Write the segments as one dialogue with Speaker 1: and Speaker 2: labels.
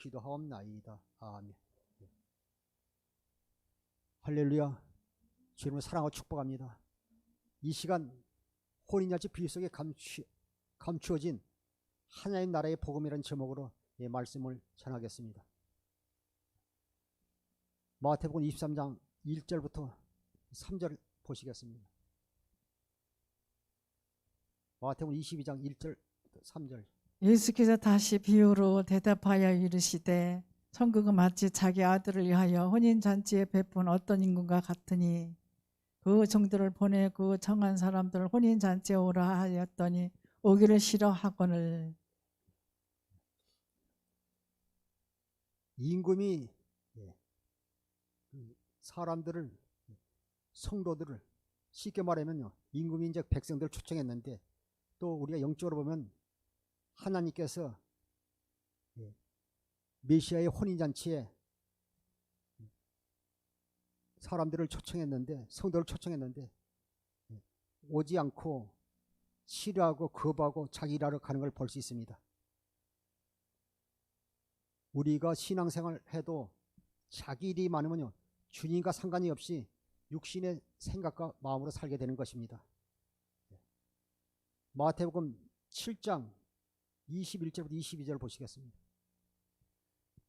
Speaker 1: 기도하옵나이다. 아멘. 예. 할렐루야. 주님을 사랑하고 축복합니다. 이 시간 혼인잔치 비유 속에 감추, 감추어진 하나님 나라의 복음이라는 제목으로 예, 말씀을 전하겠습니다. 마태복음 23장 1절부터 3절 보시겠습니다. 마태복음 22장 1절 3절
Speaker 2: 예수께서 다시 비유로 대답하여 이르시되 천국은 마치 자기 아들을 위하여 혼인 잔치에 베푼 어떤 인군과 같으니 그 종들을 보내 그 청한 사람들을 혼인 잔치에 오라 하였더니 오기를 싫어하거늘.
Speaker 1: 임금이 예, 그 사람들을 예, 성도들을 쉽게 말하면요 임금이 이제 백성들을 초청했는데 또 우리가 영적으로 보면 하나님께서 예, 메시아의 혼인 잔치에 사람들을 초청했는데 성도를 초청했는데 예, 오지 않고 싫어하고 겁하고 자기 일하러 가는 걸 볼 수 있습니다. 우리가 신앙생활 해도 자기 일이 많으면요 주님과 상관이 없이 육신의 생각과 마음으로 살게 되는 것입니다. 마태복음 7장 21절부터 22절 보시겠습니다.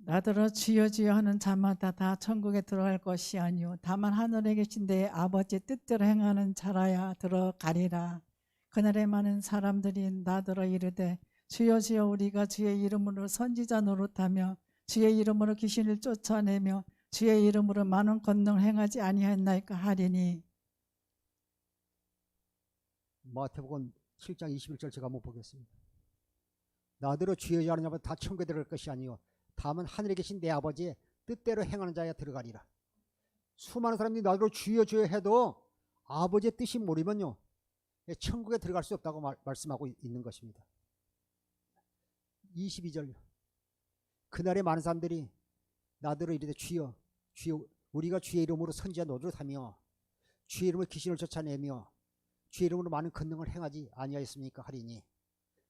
Speaker 2: 나더러 주여 주여 하는 자마다 다 천국에 들어갈 것이 아니요 다만 하늘에 계신 내 아버지 뜻대로 행하는 자라야 들어가리라 그날에 많은 사람들이 나더러 이르되 주여 주여 우리가 주의 이름으로 선지자 노릇하며 주의 이름으로 귀신을 쫓아내며 주의 이름으로 많은 권능을 행하지 아니하였나이까 하리니
Speaker 1: 마태복음 7장 21절 제가 한번 보겠습니다. 나더러 주여 하는 자마다 다 천국에 들어갈 것이 아니요. 다만 하늘에 계신 내 아버지의 뜻대로 행하는 자야 들어가리라. 수많은 사람들이 나더러 주여 주여 해도 아버지의 뜻이 모르면요. 천국에 들어갈 수 없다고 말, 말씀하고 있는 것입니다. 22절 그날에 많은 사람들이 나더러 이르되 주여 주여 우리가 주의 이름으로 선지자 노릇하며 주의 이름으로 귀신을 쫓아내며 주의 이름으로 많은 권능을 행하지 아니하였습니까? 하리니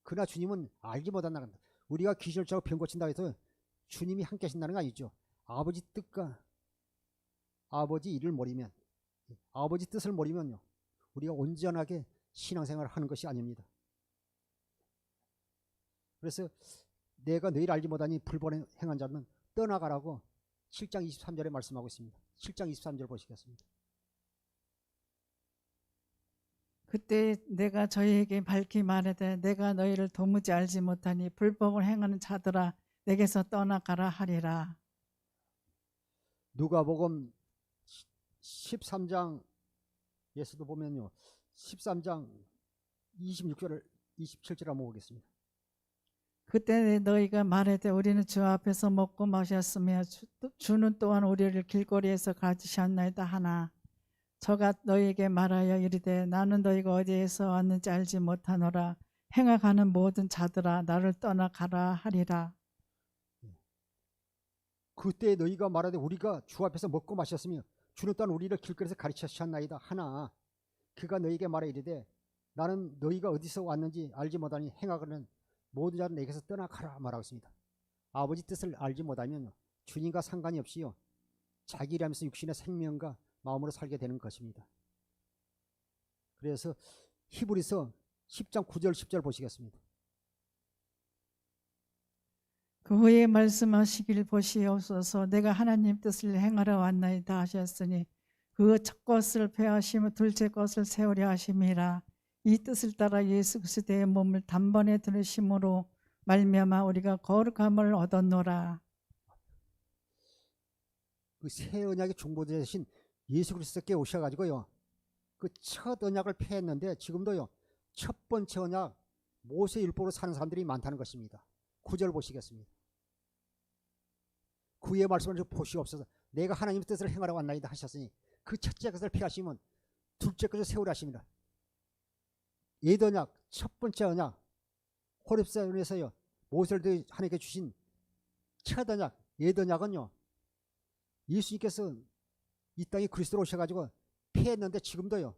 Speaker 1: 그러나 주님은 알지 못한다는 우리가 귀신을 쫓아 병 고친다 해서 주님이 함께 하신다는 거 아니죠? 아버지 뜻과 아버지 일을 모르면 아버지 뜻을 모르면요 우리가 온전하게 신앙생활을 하는 것이 아닙니다. 그래서 내가 너희를 알지 못하니 불법을 행한 자는 떠나가라고 7장 23절에 말씀하고 있습니다. 7장 23절 보시겠습니다
Speaker 2: 그때 내가 저희에게 밝히 말하되 내가 너희를 도무지 알지 못하니 불법을 행하는 자들아 내게서 떠나가라 하리라
Speaker 1: 누가복음 13장 예수도 보면요. 13장 26절을 27절 한번 보겠습니다.
Speaker 2: 그때 너희가 말하되 우리는 주 앞에서 먹고 마셨으며 주, 주는 또한 우리를 길거리에서 가지셨나이다 하나 저가 너희에게 말하여 이르되 나는 너희가 어디에서 왔는지 알지 못하노라. 행하가는 모든 자들아 나를 떠나가라 하리라.
Speaker 1: 그때 너희가 말하되 우리가 주 앞에서 먹고 마셨으며 주는 또한 우리를 길거리에서 가르치셨나이다 하나. 그가 너희에게 말하 이르되 나는 너희가 어디서 왔는지 알지 못하니 행하거는 모든 자는 내게서 떠나가라 말하고 있습니다. 아버지 뜻을 알지 못하면 주님과 상관이 없이요. 자기 일하면서 육신의 생명과 마음으로 살게 되는 것입니다. 그래서 히브리서 10장 9절 10절 보시겠습니다.
Speaker 2: 그 후에 말씀하시길 보시옵소서 내가 하나님 뜻을 행하러 왔나이다 하셨으니 그 첫 것을 폐하시며 둘째 것을 세우려 하심이라 이 뜻을 따라 예수 그리스도의 몸을 단번에 들으심으로 말미암아 우리가 거룩함을 얻었노라
Speaker 1: 그 새 언약의 중보자 되신 예수 그리스도께 오셔가지고요. 그 첫 언약을 폐했는데 지금도요. 첫 번째 언약 모세 율법으로 사는 사람들이 많다는 것입니다. 구절 보시겠습니다. 그의 말씀을 좀 보시옵소서. 내가 하나님의 뜻을 행하러 왔나이다 하셨으니 그 첫째 것을 폐하시면 둘째 것을 세우라 하십니다. 옛 언약 첫 번째 언약 호렙산에서요. 모세를 하나님께 주신 첫 언약 옛 언약은요. 예수님께서 이 땅에 그리스도로 오셔가지고 피했는데 지금도요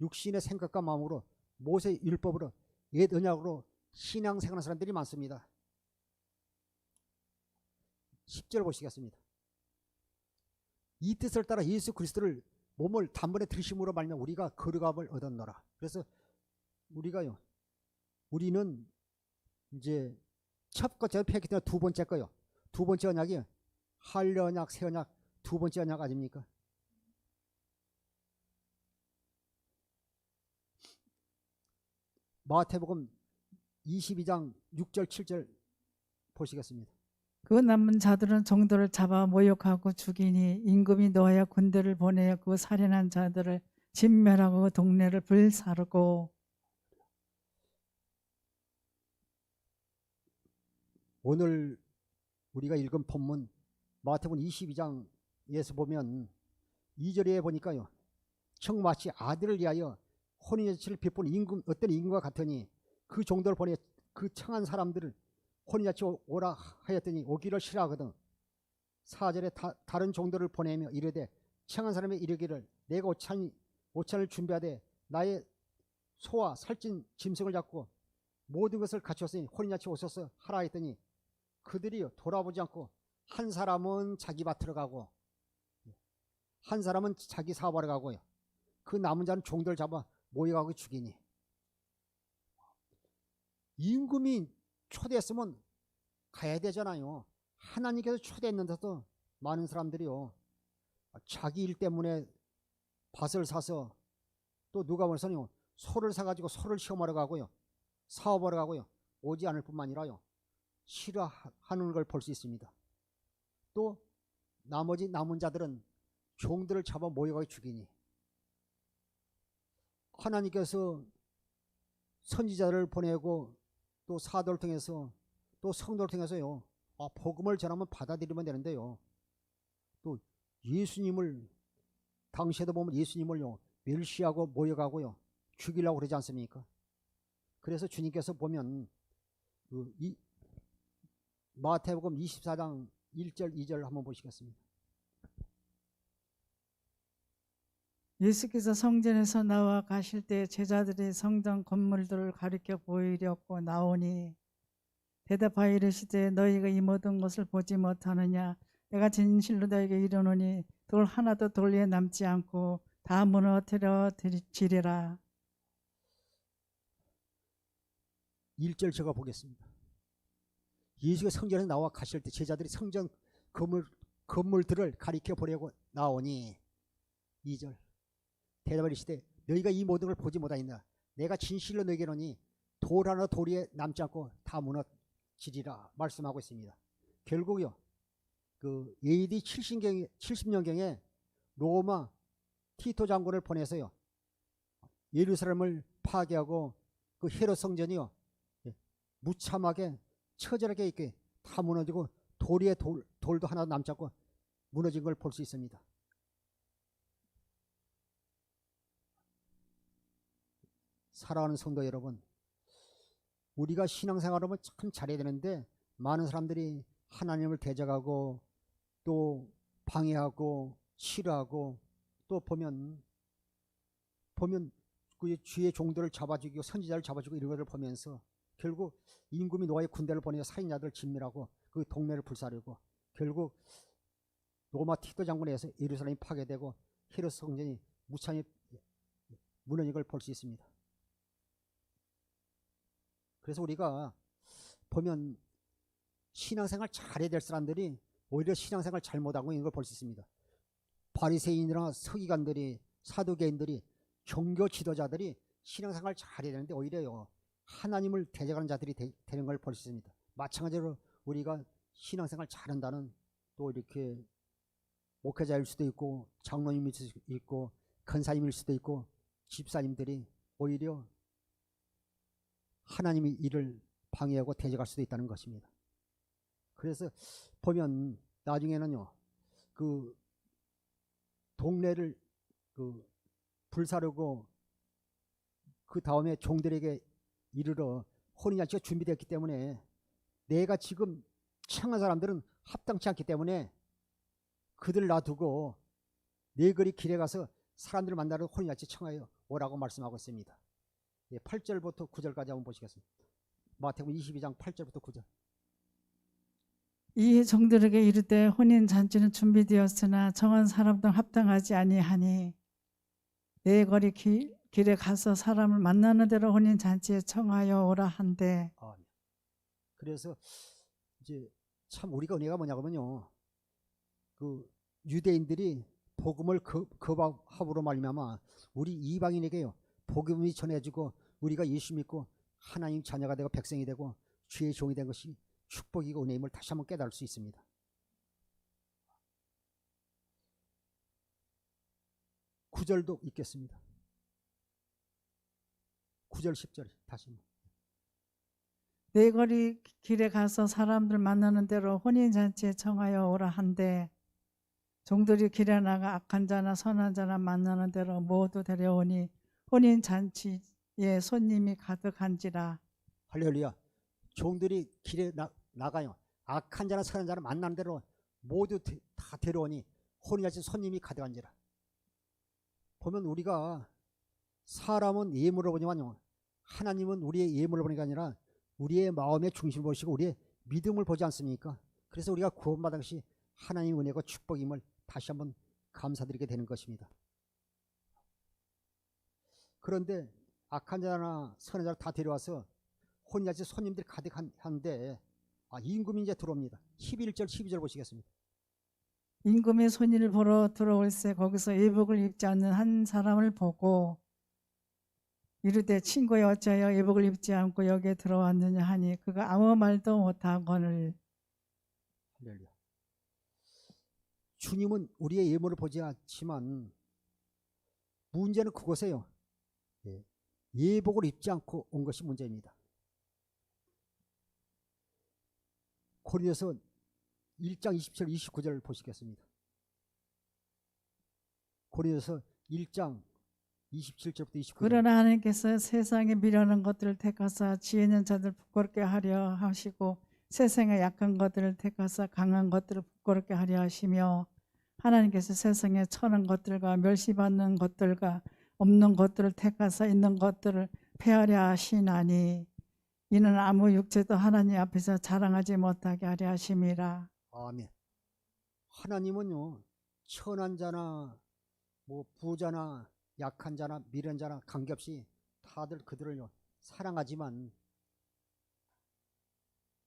Speaker 1: 육신의 생각과 마음으로 모세 율법으로 옛 언약으로 신앙생활하는 사람들이 많습니다. 10절 보시겠습니다. 이 뜻을 따라 예수 그리스도를 몸을 단번에 들이심으로 말면 우리가 거룩함을 얻었노라. 그래서 우리가요. 우리는 이제 첫 번째 폐기 때문에 두 번째 거요. 두 번째 언약이 한려 언약, 새 언약 두 번째 언약 아닙니까? 마태복음 22장 6절 7절 보시겠습니다.
Speaker 2: 그 남은 자들은 종들을 잡아 모욕하고 죽이니 임금이 노하여 군대를 보내어 그 살인한 자들을 진멸하고 그 동네를 불사르고
Speaker 1: 오늘 우리가 읽은 본문 마태복음 22장에서 보면 2절에 보니까요. 청 마치 아들을 위하여 혼인잔치를 베푼 임금 어떤 임금과 같으니 그 종들을 보내 그 청한 사람들을 혼인잔치 오- 오라 하였더니 오기를 싫어하거든. 4절에 다, 다른 종들을 보내며 이르되 청한 사람이 이르기를 내가 오찬 오찬을 준비하되 나의 소와 살찐 짐승을 잡고 모든 것을 갖추었으니 혼인잔치 오셔서 하라 했더니 그들이 돌아보지 않고 한 사람은 자기 밭으로 가고 한 사람은 자기 사업하러 가고요. 그 남은 자는 종들 잡아 모여가고 죽이니. 임금이 초대했으면 가야 되잖아요. 하나님께서 초대했는데도 많은 사람들이요. 자기 일 때문에 밭을 사서 또 누가 벌써요 소를 사가지고 소를 시험하러 가고요. 사업하러 가고요. 오지 않을 뿐만 아니라요. 싫어하는 걸 볼 수 있습니다. 또 나머지 남은 자들은 종들을 잡아 모여가 죽이니 하나님께서 선지자를 보내고 또 사도를 통해서 또 성도를 통해서요 아, 복음을 전하면 받아들이면 되는데요 또 예수님을 당시에도 보면 예수님을요 멸시하고 모여가고요 죽이려고 그러지 않습니까? 그래서 주님께서 보면 그 이, 마태복음 24장 1절 2절 한번 보시겠습니다.
Speaker 2: 예수께서 성전에서 나와 가실 때 제자들이 성전 건물들을 가리켜 보이려고 나오니 대답하여 이르시되 너희가 이 모든 것을 보지 못하느냐? 내가 진실로 너희에게 이르노니 돌 하나도 돌 위에 남지 않고 다 무너뜨려 지리라.
Speaker 1: 1절 제가 보겠습니다. 예수가 성전에 나와 가실 때 제자들이 성전 건물 건물들을 가리켜 보려고 나오니 2절 대답하시되 너희가 이 모든 걸 보지 못하였나 내가 진실로 너희에게 이르노니 돌 하나 돌 위에 남지 않고 다 무너지리라 말씀하고 있습니다. 결국요. 그 AD 70경 70년경에 로마 티토 장군을 보내서요. 예루살렘을 파괴하고 그 헤롯 성전이요. 예, 무참하게 처절하게 이렇게 다 무너지고 돌 위에 돌, 돌도 하나 남지 않고 무너진 걸 볼 수 있습니다. 사랑하는 성도 여러분, 우리가 신앙생활하면 참 잘해야 되는데 많은 사람들이 하나님을 대적하고 또 방해하고 싫어하고 또 보면 보면 그 주의 종들을 잡아주고 선지자를 잡아주고 이런 것을 보면서 결국 임금이 노아의 군대를 보내서 살인자들을 진멸하고 그 동네를 불사르고 결국 로마 티토 장군에서 예루살렘이 파괴되고 헤롯 성전이 무참히 무너진 걸 볼 수 있습니다. 그래서 우리가 보면 신앙생활 잘해야 될 사람들이 오히려 신앙생활 잘못하고 있는 걸 볼 수 있습니다. 바리새인이나 서기관들이 사두개인들이 종교 지도자들이 신앙생활 잘해야 되는데 오히려요 하나님을 대적하는 자들이 되, 되는 걸 볼 수 있습니다. 마찬가지로 우리가 신앙생활 잘한다는 또 이렇게 목회자일 수도 있고 장로님일 수도 있고 건사님일 수도 있고 집사님들이 오히려 하나님의 일을 방해하고 대적할 수도 있다는 것입니다. 그래서 보면 나중에는요 그 동네를 그 불사르고 그 다음에 종들에게 이르러 혼인잔치가 준비되었기 때문에 내가 지금 청한 사람들은 합당치 않기 때문에 그들 놔두고 내 거리 길에 가서 사람들을 만나러 혼인잔치 청하여 오라고 말씀하고 있습니다. 예, 8절부터 9절까지 한번 보시겠습니다. 마태복음 22장 8절부터 9절.
Speaker 2: 이에 종들에게 이르되 혼인 잔치는 준비되었으나 정한 사람 등 합당하지 아니하니 내 거리 길, 길에 가서 사람을 만나는 대로 혼인 잔치에 청하여 오라 한대
Speaker 1: 아, 그래서 이제 참 우리가 은혜가 뭐냐면요. 그 유대인들이 복음을 거- 거부함으로 말미암아 우리 이방인에게요. 복음이 전해지고 우리가 예수 믿고 하나님 자녀가 되고 백성이 되고 주의 종이 된 것이 축복이고 은혜임을 다시 한번 깨달을 수 있습니다. 구절도 있겠습니다. 구절 10절 다시 한번.
Speaker 2: 내 거리 길에 가서 사람들 만나는 대로 혼인 잔치에 청하여 오라 한대 종들이 길에 나가 악한 자나 선한 자나 만나는 대로 모두 데려오니 혼인 잔치에 손님이 가득한지라
Speaker 1: 할렐루야. 종들이 길에 나, 나가요. 악한 자나 선한 자나 만나는 대로 모두 데- 다 데려오니 혼인하신 손님이 가득한지라. 보면 우리가 사람은 예물을 보지만요. 하나님은 우리의 예물을 보는 게 아니라 우리의 마음의 중심을 보시고 우리의 믿음을 보지 않습니까? 그래서 우리가 구원받은 것이 하나님의 은혜고 축복임을 다시 한번 감사드리게 되는 것입니다. 그런데 악한 자나 선한 자를 다 데려와서 혼인하신 손님들이 가득한데 아, 임금이 이제 들어옵니다. 11절 12절 보시겠습니다.
Speaker 2: 임금의 손님을 보러 들어올새 거기서 예복을 입지 않는 한 사람을 보고 이르되 친구여 어찌하여 예복을 입지 않고 여기에 들어왔느냐 하니 그가 아무 말도 못하거늘
Speaker 1: 할렐루야. 주님은 우리의 예물을 보지 않지만 문제는 그곳에요. 예. 예복을 입지 않고 온 것이 문제입니다. 고린도서 1장 27, 29절 보시겠습니다. 고린도서 1장 27절부터 29절.
Speaker 2: 그러나 하나님께서 세상에 미련한 것들을 택하사 지혜 있는 자들 부끄럽게 하려 하시고 세상에 약한 것들을 택하사 강한 것들을 부끄럽게 하려 하시며 하나님께서 세상에 천한 것들과 멸시받는 것들과 없는 것들을 택하사 있는 것들을 폐하려 하시나니 이는 아무 육체도 하나님 앞에서 자랑하지 못하게 하려 하심이라
Speaker 1: 아멘. 하나님은요 천한 자나 뭐 부자나 약한 자나 미련 자나 관계없이 다들 그들을요 사랑하지만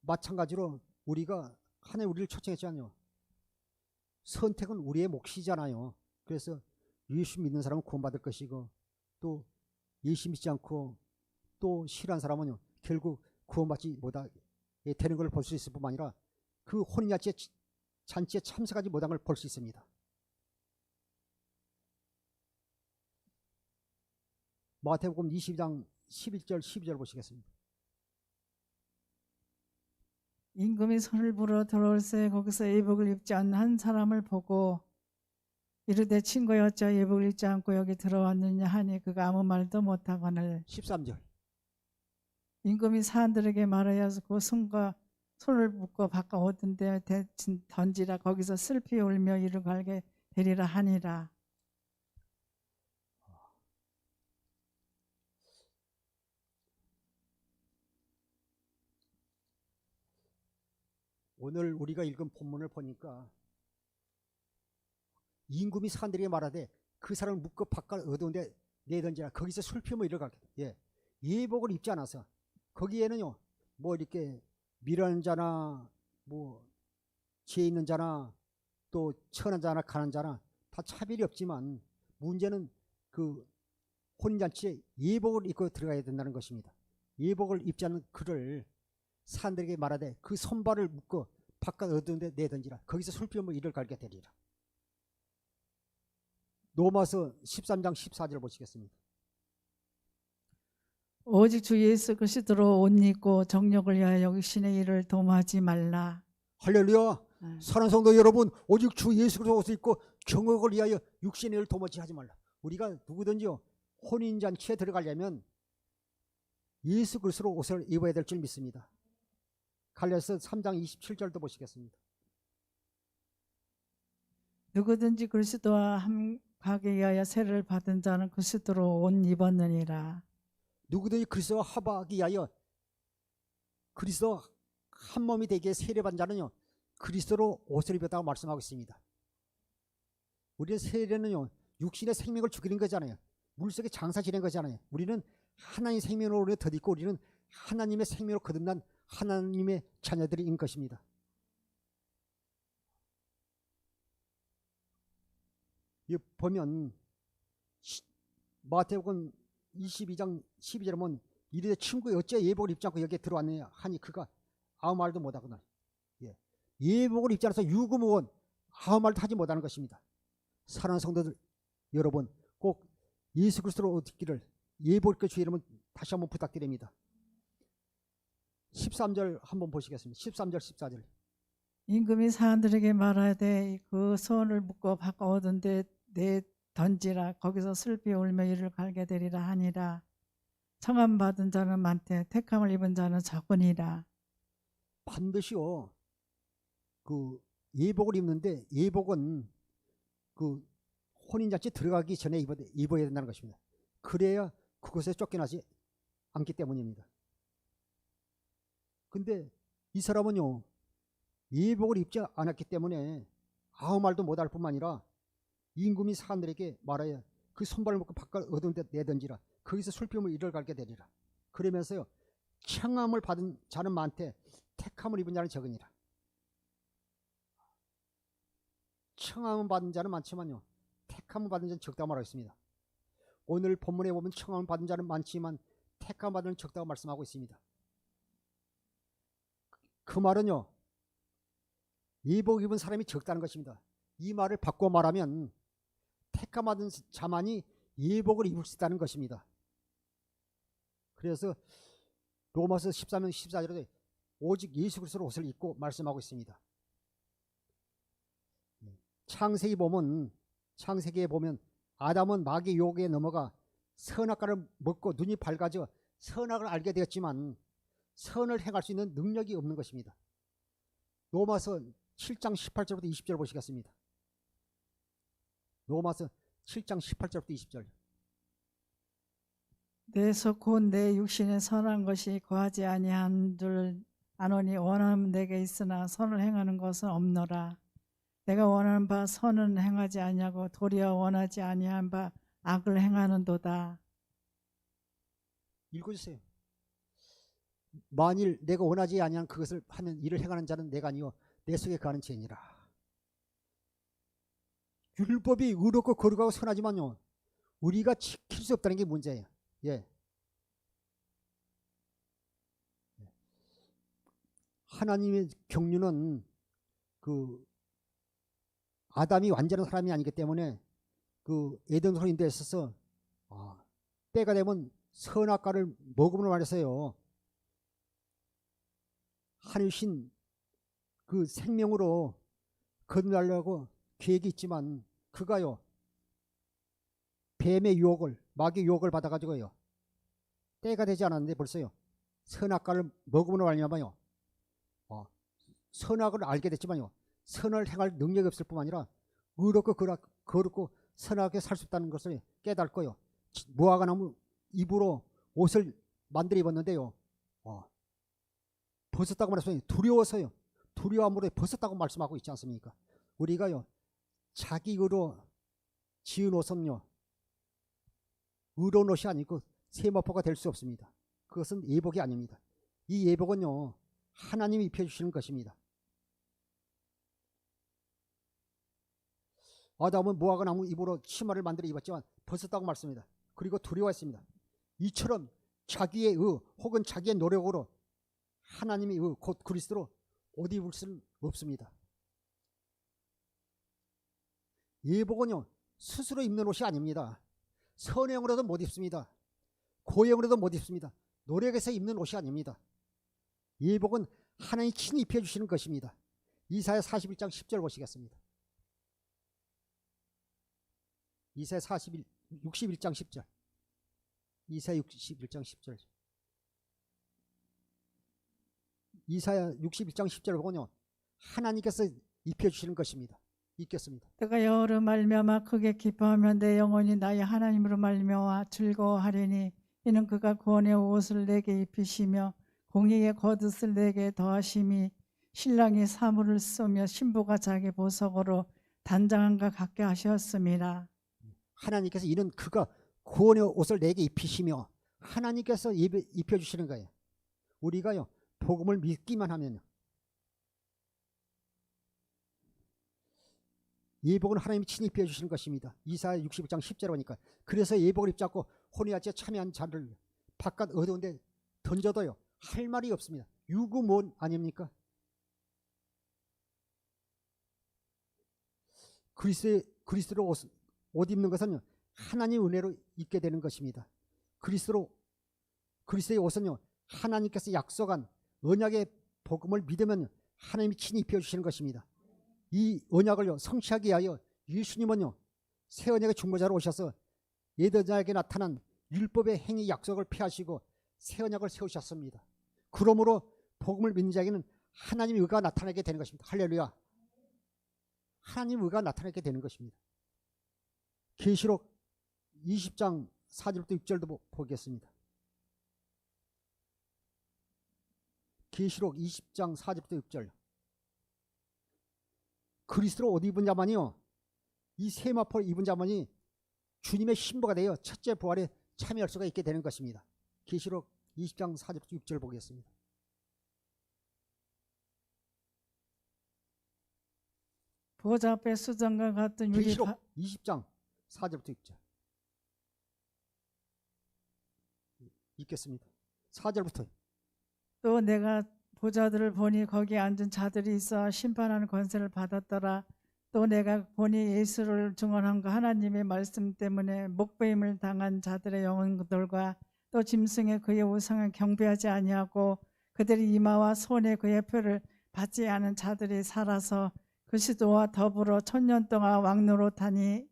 Speaker 1: 마찬가지로 우리가 하나님 우리를 초청했잖아요. 선택은 우리의 몫이잖아요. 그래서 예수 믿는 사람은 구원받을 것이고 또 예수 믿지 않고 또 싫어하는 사람은요 결국 구원받지 못하게 되는 걸 볼 수 있을 뿐만 아니라 그 혼인잔치에 잔치에 참석하지 못한 걸 볼 수 있습니다. 마태복음 22장 11절 12절 보시겠습니다.
Speaker 2: 임금이 손을 불어 들어올새 거기서 예복을 입지 않는 한 사람을 보고 이르되 친구여 어찌 예복을 입지 않고 여기 들어왔느냐 하니 그가 아무 말도 못하거늘
Speaker 1: 13절.
Speaker 2: 임금이 사람들에게 말하여 그 손과 손을 묶어 바꿔 오던데 대친 던지라. 거기서 슬피 울며 이를 갈게 되리라 하니라.
Speaker 1: 오늘 우리가 읽은 본문을 보니까 임금이 사람들에게 말하되 그 사람을 묶어 바깥 어두운데 내던지라. 거기서 술피면 이러가게. 예. 예복을 입지 않아서. 거기에는요 뭐 이렇게 미련한 자나 뭐 지혜 있는 자나 또 천한 자나 가난 자나 다 차별이 없지만 문제는 그 혼인잔치에 예복을 입고 들어가야 된다는 것입니다. 예복을 입지 않는 그를 사람들에게 말하되 그 손발을 묶어 바깥 어두운데 내던지라. 거기서 술피면 이를 갈게 되리라 로마서 13장 14절 보시겠습니다.
Speaker 2: 오직 주 예수 그리스도로 옷 입고 정욕을 위하여 육신의 일을 도모하지 말라.
Speaker 1: 할렐루야.
Speaker 2: 아,
Speaker 1: 사랑하는 성도 여러분 오직 주 예수 그리스도 옷을 입고 정욕을 위하여 육신의 일을 도모치 하지 말라. 우리가 누구든지요 혼인 잔치에 들어가려면 예수 그리스도 옷을 입어야 될 줄 믿습니다. 갈라서 3장 27절도 보시겠습니다.
Speaker 2: 누구든지 그리스도와 함 가게 위하여 세를 받은 자는 그리스도로 옷 입었느니라
Speaker 1: 누구든지 그리스도와 합하기 위하여 그리스도 한 몸이 되게 세례받은 자는요 그리스도로 옷을 입었다고 말씀하고 있습니다. 우리의 세례는요 육신의 생명을 죽이는 거잖아요. 물속에 장사 지낸 거잖아요. 우리는 하나님의 생명으로 덧입고 우리는 하나님의 생명으로 거듭난 하나님의 자녀들인 것입니다. 이 보면 시- 마태복음 22장 12절에 보면 이르되 친구 어째 예복을 입지 않고 여기에 들어왔느냐 하니 그가 아무 말도 못하거나 예. 예복을 입지 않아서 유구무원 아무 말도 하지 못하는 것입니다. 사랑하는 성도들 여러분 꼭 예수 그리스도로 얻기를 예복의 주의 이름은 다시 한번 부탁드립니다. 13절 한번 보시겠습니다. 13절 14절
Speaker 2: 임금이 사람들에게 말하되 그 소원을 묻고 바꿔 얻은 데 내 던지라. 거기서 슬피 울며 이를 갈게 되리라 하니라. 청함 받은 자는 많되 택함을 입은 자는 적으니라.
Speaker 1: 반드시요. 그 예복을 입는데 예복은 그 혼인잔치 들어가기 전에 입어야, 입어야 된다는 것입니다. 그래야 그것에 쫓겨나지 않기 때문입니다. 근데 이 사람은요 예복을 입지 않았기 때문에 아무 말도 못할 뿐만 아니라 임금이 사람들에게 말하여 그 손발을 묶고 바깥 어두운 데 내던지라. 거기서 술피움을 이를 갈게 되리라. 그러면서요 청함을 받은 자는 많되 택함을 입은 자는 적으니라. 청함을 받은 자는 많지만요 택함을 받은 자는 적다고 말하고 있습니다. 오늘 본문에 보면 청함을 받은 자는 많지만 택함을 받은 자는 적다고 말씀하고 있습니다. 그 말은요 예복 입은 사람이 적다는 것입니다 이 말을 바꿔 말하면 택함 받은 자만이 예복을 입을 수 있다는 것입니다 그래서 로마서 13장 14절에 오직 예수 그리스도로 옷을 입고 말씀하고 있습니다. 창세기 보면 창세기에 보면 아담은 마귀 유혹에 넘어가 선악과를 먹고 눈이 밝아져 선악을 알게 되었지만 선을 행할 수 있는 능력이 없는 것입니다. 로마서 7장 18절부터 20절 보시겠습니다. 로마서 7장 18절부터 20절.
Speaker 2: 내속곧 내 육신에 선한 것이 거하지 아니한 줄 아노니 원하면 내게 있으나 선을 행하는 것은 없노라. 내가 원하는 바 선은 행하지 아니하고 도리어 원하지 아니한 바 악을 행하는도다.
Speaker 1: 읽어주세요. 만일 내가 원하지 아니한 그것을 하는 일을 행하는 자는 내가 아니요 내 속에 가는 죄니라. 율법이 의롭고 거룩하고 선하지만요 우리가 지킬 수 없다는 게 문제예요. 예. 하나님의 경륜은 그 아담이 완전한 사람이 아니기 때문에 그 에덴 소인데 있어서 아, 때가 되면 선악과를 먹음으로 말해서요. 하늘신 그 생명으로 거듭나려고 계획이 있지만 그가요. 뱀의 유혹을 마귀의 유혹을 받아가지고요. 때가 되지 않았는데 벌써요. 선악과를 먹음으로 말미암아요. 어, 선악을 알게 됐지만요. 선을 행할 능력이 없을 뿐만 아니라 의롭고 거룩- 거룩고 선하게 살 수 있다는 것을 깨달고요. 무화과 나무 입으로 옷을 만들어 입었는데요. 어, 벗었다고 말했어요. 두려워서요. 두려움으로 벗었다고 말씀하고 있지 않습니까? 우리가요. 자기 의로 지은 옷은요. 의로운 옷이 아니고 세마포가 될 수 없습니다. 그것은 예복이 아닙니다. 이 예복은요. 하나님이 입혀주시는 것입니다. 아담은 무화과 나무 입으로 치마를 만들어 입었지만 벗었다고 말씀합니다. 그리고 두려워했습니다. 이처럼 자기의 의 혹은 자기의 노력으로 하나님의 의, 곧 그리스도로 옷 입을 수는 없습니다. 예복은요 스스로 입는 옷이 아닙니다. 선행으로도 못 입습니다. 고행으로도 못 입습니다. 노력해서 입는 옷이 아닙니다. 예복은 하나님 친히 입혀주시는 것입니다. 이사야 41장 10절 보시겠습니다. 이사야 41, 61장 10절. 이사야 61장 10절. 이사야 61장 10절을 보면요. 하나님께서 입혀주시는 것입니다. 있겠습니다.
Speaker 2: 내가 여호를 말미암아 크게 기뻐하며 내 영혼이 나의 하나님으로 말미암아 즐거워하리니 이는 그가 구원의 옷을 내게 입히시며 공의의 겉옷을 내게 더하심이 신랑이 사물을 쏘며 신부가 자기 보석으로 단장함과 같게 하셨습니다.
Speaker 1: 하나님께서 이는 그가 구원의 옷을 내게 입히시며 하나님께서 입- 입혀주시는 거예요. 우리가요 복음을 믿기만 하면요 예복은 하나님이 친히 입혀주시는 것입니다. 이사야 61장 10절 보니까 그래서 예복을 입잡고 혼인잔치에 참여한 자를 바깥 어두운데 던져도요 할 말이 없습니다. 유구몬 아닙니까? 그리스의 그리스도로 옷, 옷 입는 것은요 하나님 은혜로 입게 되는 것입니다. 그리스도로 그리스도의 옷은요 하나님께서 약속한 언약의 복음을 믿으면 하나님이 친히 입혀 주시는 것입니다. 이 언약을요 성취하기 위하여 예수님은요 새 언약의 중보자로 오셔서 예더자에게 나타난 율법의 행위 약속을 피하시고 새 언약을 세우셨습니다. 그러므로 복음을 믿는 자에게는 하나님의 의가 나타나게 되는 것입니다. 할렐루야. 하나님 의가 나타나게 되는 것입니다. 계시록 20장 4절부터 6절도 보- 보겠습니다. 계시록 20장 4절부터 6절. 그리스도로 옷 입은 자만이요. 이 세마포를 입은 자만이 주님의 신부가 되어 첫째 부활에 참여할 수가 있게 되는 것입니다. 계시록 20장 4절부터 6절 보겠습니다.
Speaker 2: 보좌 앞에 수정과 같은 유리
Speaker 1: 계시록
Speaker 2: 바-
Speaker 1: 20장 4절부터 6절. 읽겠습니다. 4절부터
Speaker 2: 또 내가 보좌들을 보니 거기 앉은 자들이 있어 심판하는 권세를 받았더라. 또 내가 보니 예수를 증언한과 하나님의 말씀 때문에 목배임을 당한 자들의 영혼들과 또 짐승의 그의 우상을 경배하지 아니하고 그들의 이마와 손에 그의 표를 받지 않은 자들이 살아서 그리스도와 더불어 천년 동안 왕노릇하니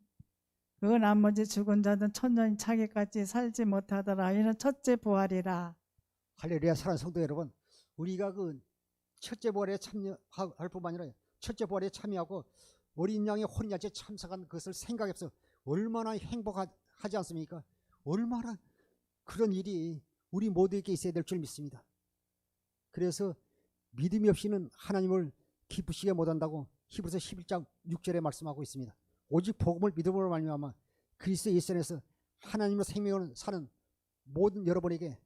Speaker 2: 그 나머지 죽은 자는 천년이 차기까지 살지 못하더라. 이는 첫째 부활이라.
Speaker 1: 할렐루야 사랑하는 성도 여러분 우리가 그 첫째 부활에 참여할 뿐만 아니라 첫째 부활에 참여하고 어린 양의 혼인잔치에 참석한 것을 생각해서 얼마나 행복하지 않습니까? 얼마나 그런 일이 우리 모두에게 있어야 될 줄 믿습니다. 그래서 믿음이 없이는 하나님을 기쁘시게 못한다고 히브리서 11장 6절에 말씀하고 있습니다. 오직 복음을 믿음으로 말미암아 그리스도 예수 안에서 하나님의 생명을 사는 모든 여러분에게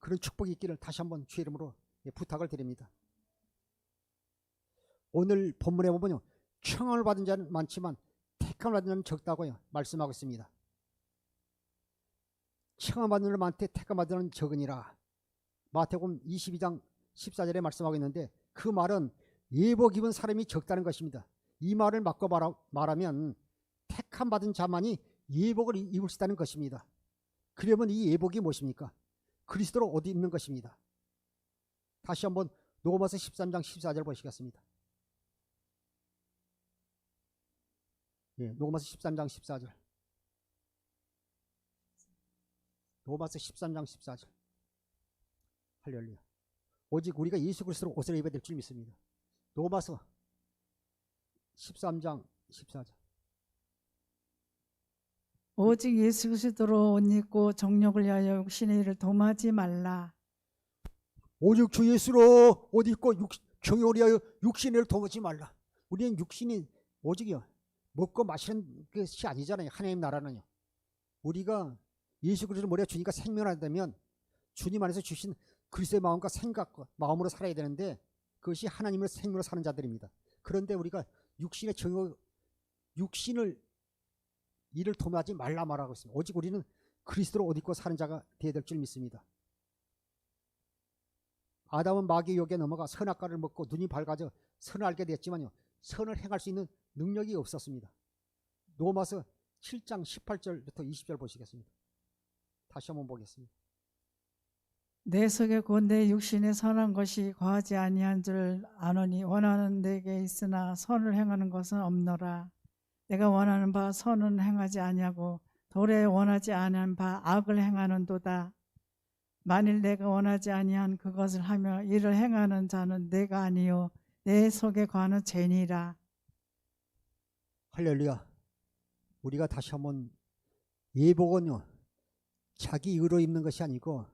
Speaker 1: 그런 축복이 있기를 다시 한번 주의 이름으로 예, 부탁을 드립니다. 오늘 본문에 보면요. 청함을 받은 자는 많지만 택함을 받은 자는 적다고요. 말씀하고 있습니다. 청함 받는 자는 많되 택함 받은 자는 적으니라. 마태복음 22장 14절에 말씀하고 있는데 그 말은 예복 입은 사람이 적다는 것입니다. 이 말을 바꿔 말하- 말하면 택함 받은 자만이 예복을 입을 수 있다는 것입니다. 그러면 이 예복이 무엇입니까? 그리스도로 옷 입는 것입니다. 다시 한번 로마서 13장 14절 보시겠습니다. 예, 로마서 13장 14절. 로마서 13장 14절. 할렐루야. 오직 우리가 예수 그리스도로 옷을 입어야 될 줄 믿습니다. 로마서 13장 14절.
Speaker 2: 오직 예수 그리스도로 옷 입고 정욕을 위하여 육신의 일을 도마지 말라.
Speaker 1: 오직 주 예수로 옷 입고 육, 경영을 위하여 육신을 도우지 말라. 우리는 육신이 오직이요. 먹고 마시는 것이 아니잖아요. 하나님 나라는요. 우리가 예수 그리스도 머리에 주니까 생명을 한다면 주님 안에서 주신 그리스도의 마음과 생각과 마음으로 살아야 되는데 그것이 하나님의 생명으로 사는 자들입니다. 그런데 우리가 육신의 정욕, 육신을 이를 도모하지 말라 말하고 있습니다. 오직 우리는 그리스도로 옷 입고 사는 자가 되어야 될 줄 믿습니다. 아담은 마귀의 욕에 넘어가 선악과를 먹고 눈이 밝아져 선을 알게 됐지만요. 선을 행할 수 있는 능력이 없었습니다. 로마서 7장 18절부터 20절 보시겠습니다. 다시 한번 보겠습니다.
Speaker 2: 내 속에 곧 내 육신에 선한 것이 거하지 아니한 줄 아노니 원하는 내게 있으나 선을 행하는 것은 없노라. 내가 원하는 바 선은 행하지 아니하고 도래 원하지 아니한 바 악을 행하는도다. 만일 내가 원하지 아니한 그것을 하며 이를 행하는 자는 내가 아니요 내 속에 거하는 죄니라.
Speaker 1: 할렐루야. 우리가 다시 한번 예복은요. 자기 의로 입는 것이 아니고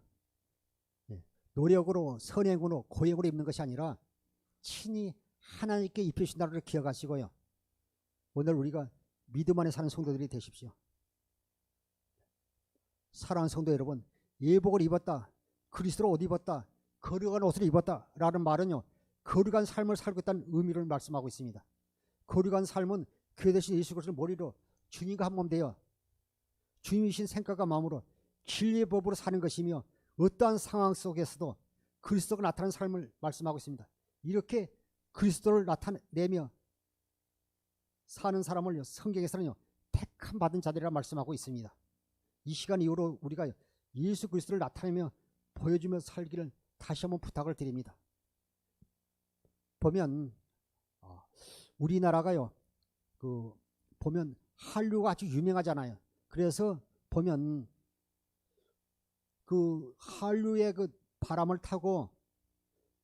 Speaker 1: 예, 노력으로 선행으로 고행으로 입는 것이 아니라 친히 하나님께 걸 기억하시고요. 오늘 우리가 믿음 안에 사는 성도들이 되십시오. 사랑하는 성도 여러분, 예복을 입었다, 그리스도로 옷 입었다, 거룩한 옷을 입었다 라는 말은요. 거룩한 삶을 살고 있다는 의미를 말씀하고 있습니다. 거룩한 삶은 교회 대신 예수 그리스도를 머리로 주님과 한 몸 되어 주님이신 생각과 마음으로 진리의 법으로 사는 것이며 어떠한 상황 속에서도 그리스도가 나타나는 삶을 말씀하고 있습니다. 이렇게 그리스도를 나타내며 사는 사람을 성경에서는요 택함 받은 자들이라 말씀하고 있습니다. 이 시간 이후로 우리가 예수 그리스도를 나타내며 보여주며 살기를 다시 한번 부탁을 드립니다. 보면 어, 우리나라가요 그 보면 한류가 아주 유명하잖아요. 그래서 보면 그 한류의 그 바람을 타고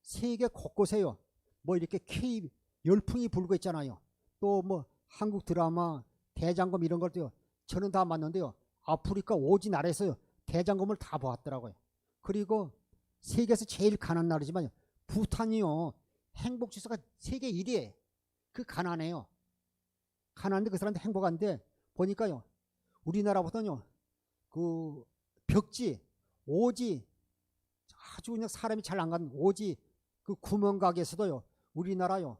Speaker 1: 세계 곳곳에요. 뭐 이렇게 K 열풍이 불고 있잖아요. 또 뭐 한국 드라마 대장금 이런 것도요. 저는 다 봤는데요. 아프리카 오지 나라에서요. 대장금을 다 보았더라고요. 그리고 세계에서 제일 가난한 나라지만 부탄이요. 행복 지수가 세계 1위에 그 가난해요. 가난한데 그 사람들 행복한데 보니까요. 우리나라보다는요. 그 벽지, 오지 아주 그냥 사람이 잘 안 가는 오지 그 구멍가게에서도요. 우리나라요.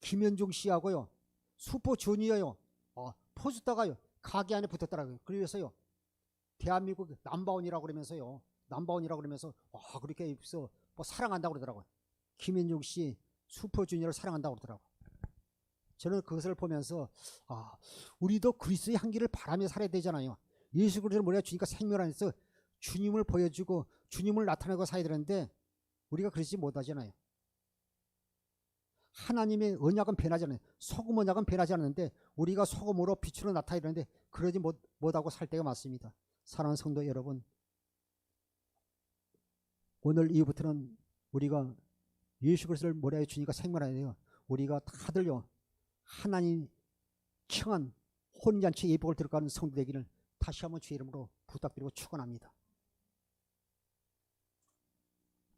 Speaker 1: 김현중 씨하고요. 슈퍼 주니어요. 어, 포스터가요. 가게 안에 붙었더라고요. 그래서요. 대한민국 남바원이라고 그러면서요. 남바원이라고 그러면서 와 그렇게 해서 뭐 사랑한다고 그러더라고요. 김현중 씨 슈퍼 주니어를 사랑한다고 그러더라고요. 저는 그것을 보면서 아 우리도 그리스도의 향기를 바라며 살아야 되잖아요. 예수 그리스도를 뭐냐 주니까 생명 안에서 주님을 보여주고 주님을 나타내고 살아야 되는데 우리가 그러지 못하잖아요. 하나님의 언약은 변하지 않아요. 소금 언약은 변하지 않는데 우리가 소금으로 빛으로 나타나야 되는데 그러지 못, 못하고 살 때가 많습니다. 사랑하는 성도 여러분 오늘 이후부터는 우리가 예수 그리스도를 모래에 주니까 생명하야 돼요. 우리가 다들요 하나님 청한 혼잔치 예복을 들어가는 성도 되기를 다시 한번 주의 이름으로 부탁드리고 축원합니다.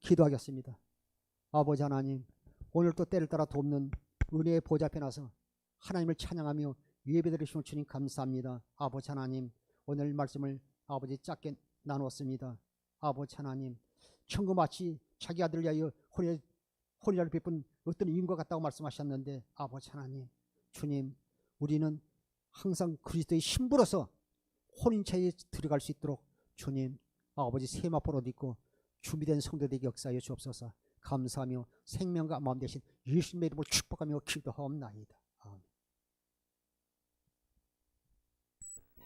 Speaker 1: 기도하겠습니다. 아버지 하나님, 오늘 또 때를 따라 돕는 은혜의 보좌 앞에 나서 하나님을 찬양하며 예배드리시는 주님 감사합니다. 아버지 하나님, 오늘 말씀을 아버지 짧게 나누었습니다. 아버지 하나님, 천금마치 자기 아들을 위하여 혼혈, 혼혈을 베푼 어떤 인과 같다고 말씀하셨는데 아버지 하나님, 주님, 우리는 항상 그리스도의 신부로서 혼인체에 들어갈 수 있도록 주님 아버지 세마포로 입고 준비된 성도들에게 역사하여 주옵소서 감사하며 생명과 마음 대신 예수님의 이름으로 축복하며 기도하옵나이다.